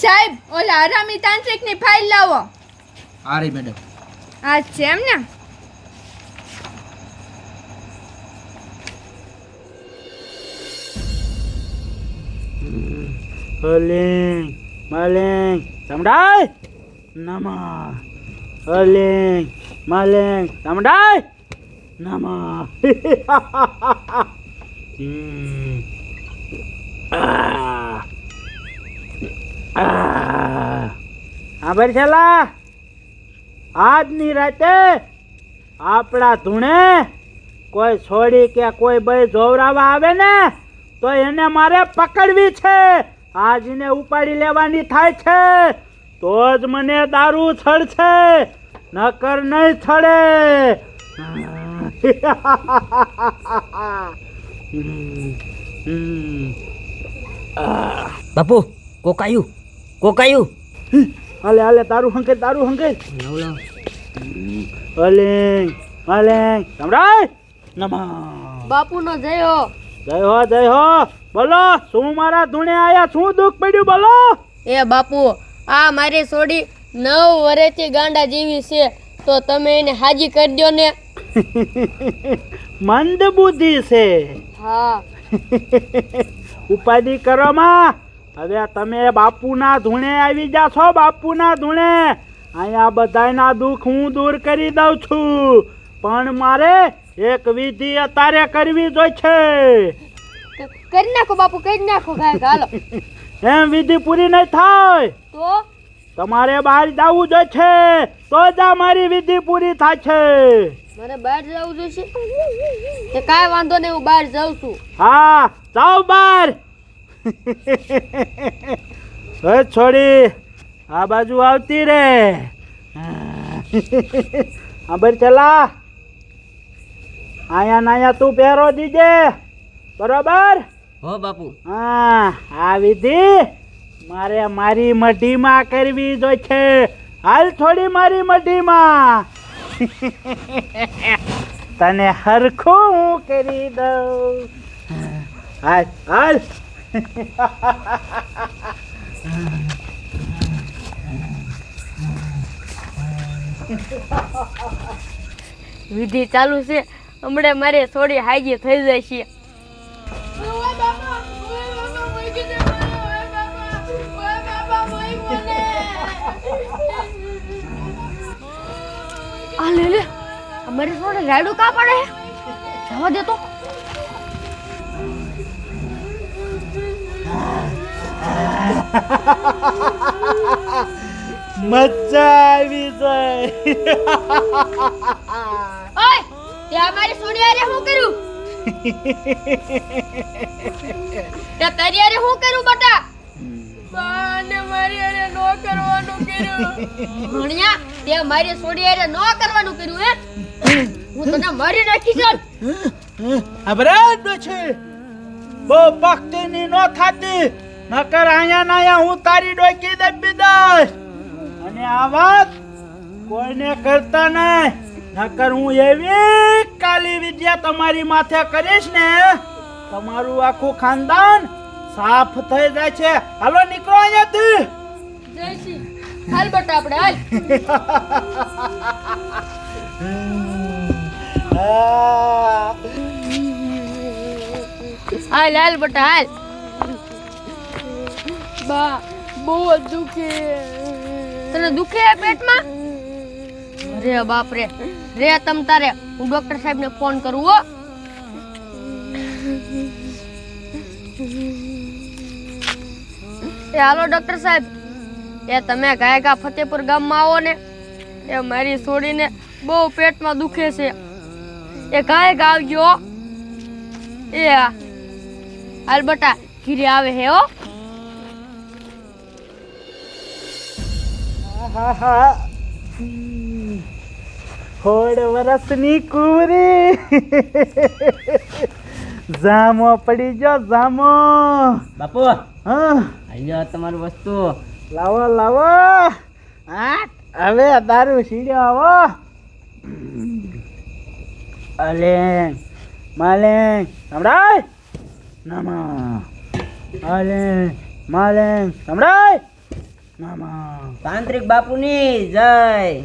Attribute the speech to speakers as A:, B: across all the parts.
A: સાહેબ ઓલા હરામી તાંત્રિકની ફાઇલ લાવો.
B: આ રહી મેડમ
A: આ છે એમ ને?
C: હલિંગ મલિંગ સમડાય? નમા. હલિંગ મલિંગ સમડાય? નમા. હમ. આ. સાંભળ છેલા આજની રાતે આપણા ધૂણે કોઈ છોડી કે કોઈ ભાઈ જોવરાવા આવે ને, તો એને મારે પકડવી છે. આજને ઉપાડી લેવાની થાય છે. તો જ મને દારૂ છડશે, નકર નહીં છડે. બાપુ.
D: બાપુ કોકાયું કોકાયું
C: હાલે હાલે તારું હંકે તારું હંકે. હલેંગ હલેંગ. સમરાય નમઃ.
A: બાપુનો જયો.
C: જય હો જય હો. બોલો શું મારા ધૂણે આયા? શું દુઃખ પડ્યું? બોલો.
E: એ બાપુ આ મારી સોડી નવ વર્ષથી ગાંડા જેવી છે. તો તમે એને હાજી કરી દો ને.
C: મંદ બુદ્ધિ છે.
E: હા.
C: ઉપાધિ કરો માં હવે તમે બાપુના ધૂણે આવી જા છો બાપુના ધૂણે. અહીંયા બધાયના દુઃખ હું દૂર કરી દઉં છું. પણ મારે એક વિધિ અત્યારે કરવી જોઈ છે
E: કરી નાખો બાપુ કરી નાખો ગાય હાલો.
C: એમ વિધિ પૂરી નહીં થાય.
E: તો?
C: તમારે બહાર જવું જોઈએ છે તો જ મારી વિધિ પૂરી થાય છે.
E: મારે બહાર જવું જોઈશે? તે કાંઈ વાંધો નહીં હું બહાર જાઉં છું.
C: હા જાઓ બહાર. હવે છોડી. આ બાજુ આવતી રે. ખબર ચલા. આયા નાયા તું પહેરો દીજે. બરોબર?
D: હો બાપુ.
C: હા આ વિધિ મારે મારી મઢીમાં કરવી જોઈએ છે. હાલ થોડી મારી મઢીમાં. તને હરખું હું કરી દઉં. હાલ હાલ.
E: વિધિ ચાલુ છે. હમણાં મારે સોડી હાજી થઈ જાય છે. આ લે લે. અમારી સોડી રાયડું કા પડે? જવા દે તો.
C: મજા આવી જાય.
E: ઓય તે અમારી સોડી આરે શું કર્યું તે તારી અરે શું કર્યું બટા? બાને મારી અરે નો કરવાનું કર્યું. ભણ્યા તે મારી સોડી આરે નો કરવાનું કર્યું હે? હું તને મારી નાખી ચાલ
C: અબરાડ છે બહુ પક્ષીની નો થાતી નકર આયા નાયા હું તારી ડોકી દબી દઈશ અને આ વાત કોઈને કરતા નહીં નકર હું એવી કાલી વિદ્યા તમારી માથે કરીશ ને તમારું આખું ખાનદાન સાફ થઈ જાય છે. હાલો નીકળો અહીંયાથી.
E: જય શ્રી હાલ બટ આપણે હાલ. હાલ હાલ બટા હાલ.
A: બા બહુ દુખે.
E: તને દુખે પેટમાં? રે બાપ રે રે તમ તારે. હું ડોક્ટર સાહેબ ને ફોન કરું હો. એ હાલો ડોક્ટર સાહેબ. એ તમે ગાયકા ફતેપુર ગામમાં આવો ને એ મારી છોડીને બહુ પેટમાં દુખે છે. એ ગાય આવ્યો આવજો એ. હાલ બટા ઘીરે આવે હે હો.
C: હોડ વરસની કુંવરી. જામો પડી જો જામો.
D: બાપુ
C: હા.
D: અહીંયા તમારું વસ્તુ.
C: લાવો લાવો. હા હવે દારૂ સીડ્યો આવો. અલે માલે સંભળાય. નમઃ. અલેંગ માલે સંભળાય. નમઃ.
D: તાંત્રિક બાપુની જય.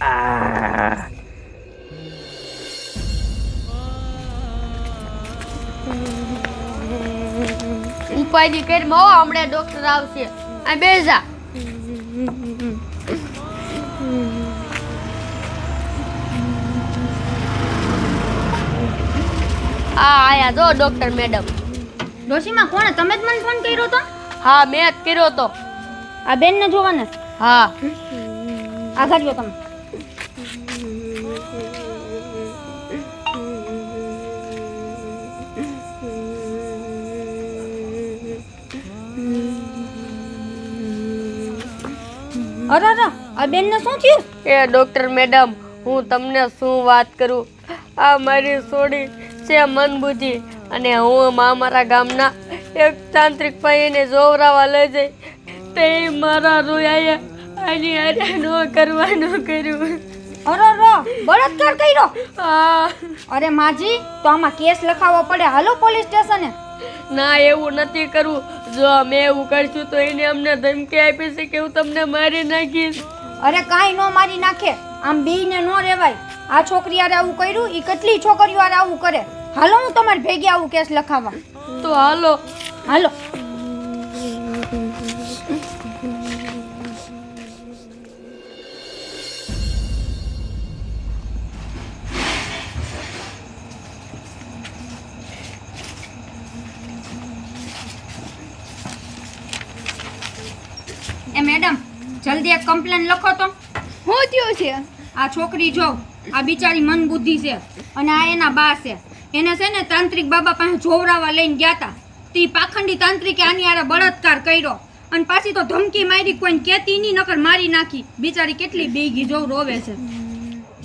C: આ
E: ઉપાયની કરી મો હમણાં ડોક્ટર આવશે. આ બેજા આ આયા જો ડોક્ટર મેડમ
B: ડોશીમાં કોણે? તમે જ મને ફોન કર્યો તો?
E: હા મેં જ કર્યો તો.
B: આ બેનને જોવાને?
E: હા.
B: આઘાત લ્યો તમે. અરે અરે આ બેનને શું થયું?
E: એ ડોક્ટર મેડમ હું તમને શું વાત કરું? આ મારી સોડી છે મન બુદ્ધિ અને હું મા મારા ગામના એક તાંત્રિક ભાઈને જોવરાવા લઈ જઈ. તે મારા રોયા આની અરે નો કરવાનો કર્યું.
B: અરે રો બળાત્કાર કર્યો? અરે માજી તો આમાં કેસ લખાવવો પડે હાલો પોલીસ સ્ટેશને.
E: ના એવું નથી કરવું. જો અમે એવું કરશું તો એને અમને ધમકી આપી છે કે હું તમને મારી નાખીશ.
B: અરે કાંઈ ન મારી નાખે. આમ બીને નો રહેવાય આ છોકરી આરે આવું કર્યું એ કેટલી છોકરીઓ આરે આવું કરે? હાલો હું તમારી ભેગી આવું કેસ લખાવવા.
E: તો હાલો.
B: હાલો. એ મેડમ જલ્દી એક કમ્પ્લેન લખો તો.
A: થયું છે.
B: આ છોકરી જો આ બિચારી મન બુદ્ધિ છે અને આ એના બા છે. એને છે ને તાંત્રિક બાબા પાસે જોવરાવા લઈને ગયા હતા તે પાખંડી તાંત્રિકે આની આરે બળાત્કાર કર્યો. અને પાછી તો ધમકી મારી કોઈને કેતી ની નકર મારી નાખી. બિચારી કેટલી બેગી જો રોવે છે.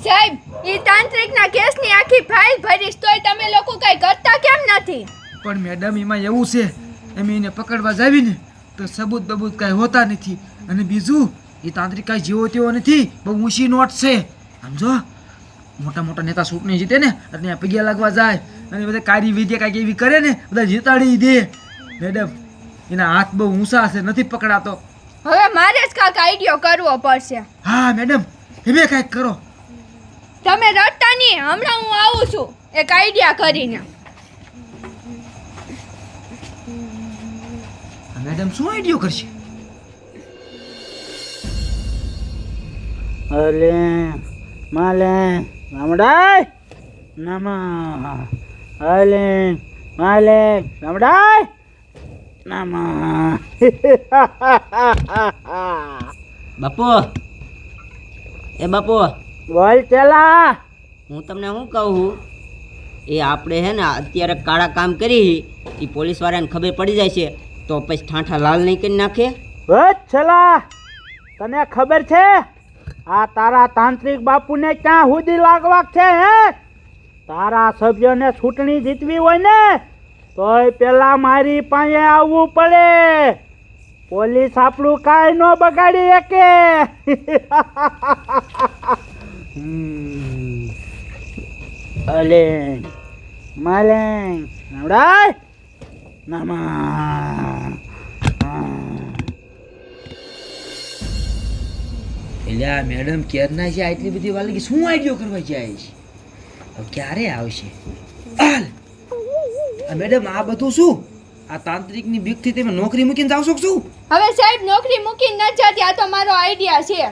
A: સાહેબ એ તાંત્રિકના કેસની આખી ફાઇલ ભરીશ તોય તમે લોકો કઈ કરતા કેમ નથી?
F: પણ મેડમ એમાં એવું છે એમ એને પકડવા જાવીને તો સબૂત બબૂત કાંઈ હોતા નથી. અને બીજું એ તાંત્રિક કાંઈ જેવો તેવો નથી બહુ ઊંચી નોટ છે. સમજો મોટા મોટા નેતા ચૂંટણી જીતે ને એટલે પગ્યા લાગવા જાય અને બધા કારી વિદ્યા કાંઈક એવી કરે ને બધા જીતાડી દે. મેડમ એના હાથ બહુ ઊંચા છે નથી પકડાતો.
A: હવે મારે જ કાંઈક આઈડિયો કરવો પડશે.
F: હા મેડમ હવે કાંઈક કરો.
A: તમે રડતા નહીં હમણાં હું આવું છું એક આઈડિયા કરીને.
F: મેડમ શું આઈડિયો કરશે?
C: અલે માલે રામડાય નમઃ અલે માલે રામડાય નમઃ.
D: બાપુ એ બાપુ
C: બોલ ચલા.
D: હું તમને શું કહું એ આપણે હે ને અત્યારે કાળા કામ કરી એ પોલીસ વાળાને ખબર પડી જાય છે તો પછી ઠાંઠા લાલ નહીં કરી નાખે?
C: છલા તને ખબર છે? આ તારા તાંત્રિક બાપુને ક્યાં સુધી લાગવા છે, હે? તારા સભ્યોને ચૂંટણી જીતવી હોય ને, તોય પેલા મારી પાસે આવવું પડે. પોલીસ આપણું કાંઈ ન બગાડી શકે. અલે માલે નવડાય. નમઃ.
F: એટલે આ મેડમ કેરના છે આટલી બધી વાલગી. શું આઈડિયો કરવા જાય છે? હવે ક્યારે આવશે? હાલ. આ મેડમ આ બધું શું? આ તાંત્રિકની બીકથી તમે નોકરી મૂકીને કે શું?
A: હવે સાહેબ નોકરી મૂકીને ન જતી આ તો મારો આઈડિયા છે.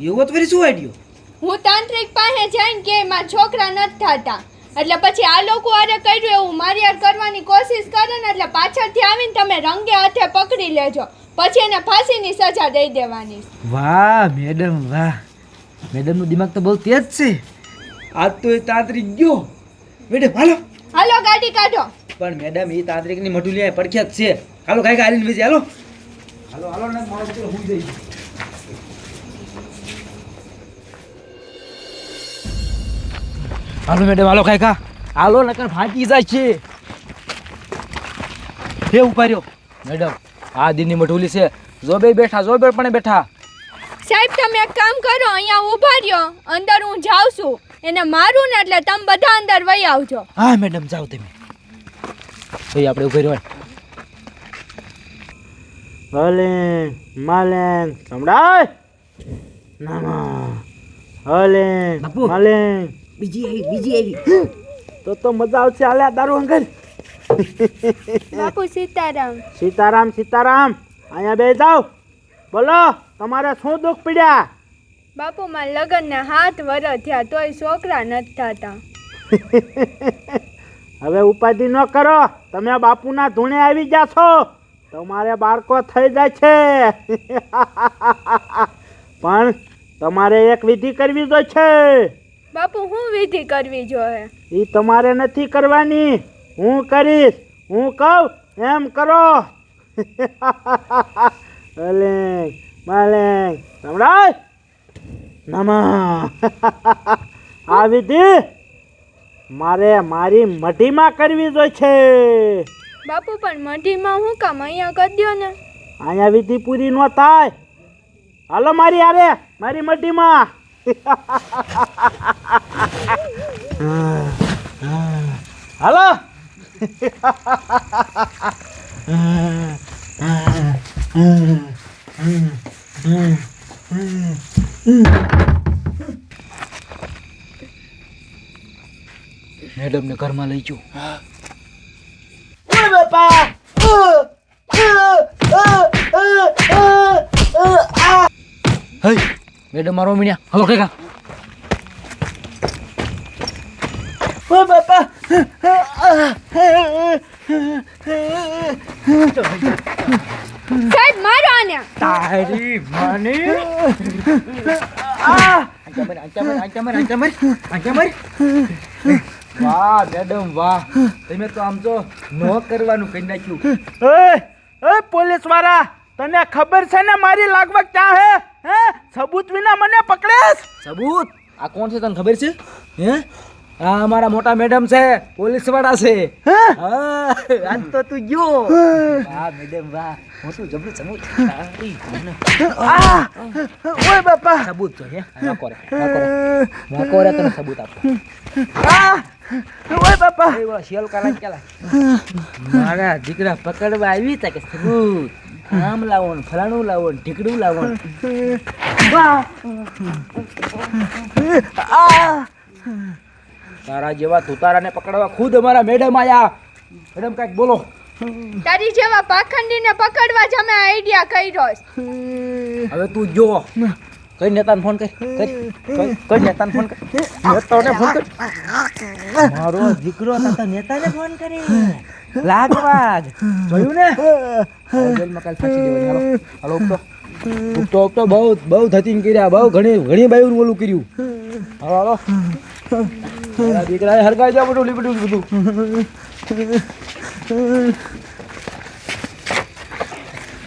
F: એવો તો ફરી શું આઈડિયો
A: હું તાંત્રિક પાસે જઈને કે મારા છોકરા નથી થતા. એટલે પછી આ લોકો આરે કર્યું એવું. મારી કરવાની કોશિશ કરે ને એટલે પાછળથી આવીને તમે રંગે હાથે પકડી લેજો. પછી એને ફાંસીની સજા દઈ દેવાની.
F: વાહ મેડમ વાહ. મેડમનું દિમાગ તો બહુ તેજ છે. આજ તો એ તાંત્રિક ગયો. મેડમ હાલો.
A: હાલો ગાડી કાઢો.
F: પણ મેડમ એ તાંત્રિકની મઢુલિયા પડખ્યાત છે. હાલો કાંઈક હાલીને વેચી હાલો. હાલો હાલો ને મારો દીકરો હું જઈ હાલો મેડમ હાલો કાંઈક હાલો નકર ફાટી જાય છે. હે ઊભા મેડમ આ દિનની મટુલી છે. જોબે બેઠા જોબે પણ બેઠા.
A: સાહેબ તમે એક કામ કરો અહીંયા ઊભા રહ્યો. અંદર હું જાઉં છું. એને મારું ને એટલે તમે બધા અંદર વહી આવજો.
F: હા મેડમ જાઓ તમે. ભાઈ આપણે ઊભા રહ્યો
C: હલેંગ માલેંગ સંભળાય. નામા હલેંગ. માલેંગ
D: બીજી આવી બીજી આવી.
C: તો તો મજા આવશે. આલ્યા દારૂ અંકલ
A: બાપુ સીતારામ.
C: સીતારામ સીતારામ. અહીંયા બે જાઓ. બોલો તમારે શું દુઃખ પીડ્યા?
A: બાપુ મારા લગ્નના હાથ વરો થયા તોય છોકરા નથી થતા.
C: હવે ઉપાધિ ન કરો. તમે બાપુના ધૂણે આવી ગયા છો. તમારે બાળકો થઈ જાય છે. પણ તમારે એક વિધિ કરવી જોઈએ છે.
A: બાપુ હું વિધિ કરવી જોઈએ?
C: એ તમારે નથી કરવાની. હું કરીશ હું કહું એમ કરો. અલેંગ માલેંગ સંભળાય? નમા. આ વિધિ મારે મારી મઢીમાં કરવી જોઈએ છે.
A: બાપુ પણ મઢીમાં હું કામ અહીંયા કરી દો ને?
C: અહીંયા વિધિ પૂરી ન થાય. હાલો મારી આરે મારી મઢીમાં. હાલો.
F: મેડમને ઘરમાં લઈ જાઓ
C: ઓય બાપા
F: હઈ મેડમ મારો મીણ્યા હલો કાકા
C: ઓય બાપા
A: સાહેબ મારો આને.
F: તારી માની? વાહ મેડમ વાહ. તમે તો આમ તો ન કરવાનું કહી નાખ્યું.
C: એ એ પોલીસવાળા તને ખબર છે ને મારી લાગવગ ક્યાં હે? હે? સબૂત વિના મને પકડેસ
F: સબૂત? આ કોણ છે તને ખબર છે? હે? આ અમારા મોટા મેડમ છે પોલીસવાળા છે આજ તો તું ગયો. વાહ મેડમ વાહ. મોટું જબરું
C: આ ઓય બાપા!
F: સબૂત જો હે? વાકો રે વાકો રે. તને સબૂત આપો.
C: ઓય બાપા!
F: એ ઓલા શેલ કાલા કેલા મારા દીકરા પકડવા આવી તા કે સબૂત. આમ લાવો ને ફલાણું લાવો ને ઢીકડું લાવો ને તારા જેવા તુતારાને પકડવા ખુદ અમારા મેડમ આયા. મેડમ કાંઈક બોલો.
A: તારી જેવા પાખંડીને પકડવા જ અમે આઈડિયા કર્યો
F: હવે તું જો. કઈ નેતાને ફોન કર કઈ નેતાને ફોન કર. નેતાને ફોન કર. મારો દીકરો તાતા નેતાને ફોન કરે. લાગવાગ. જોયું ને? જેલમાં કાલ ફાંસી દેવાની. હાલો હાલો ઉપતો ઉપતો ઉપતો બહુ બહુ થતી કર્યા. બહુ ઘણી ઘણી બાયું ઓલું કર્યું. હાલો હાલો. તારા દીકરાએ હરગાઈ જા બધું લીબડું બધું.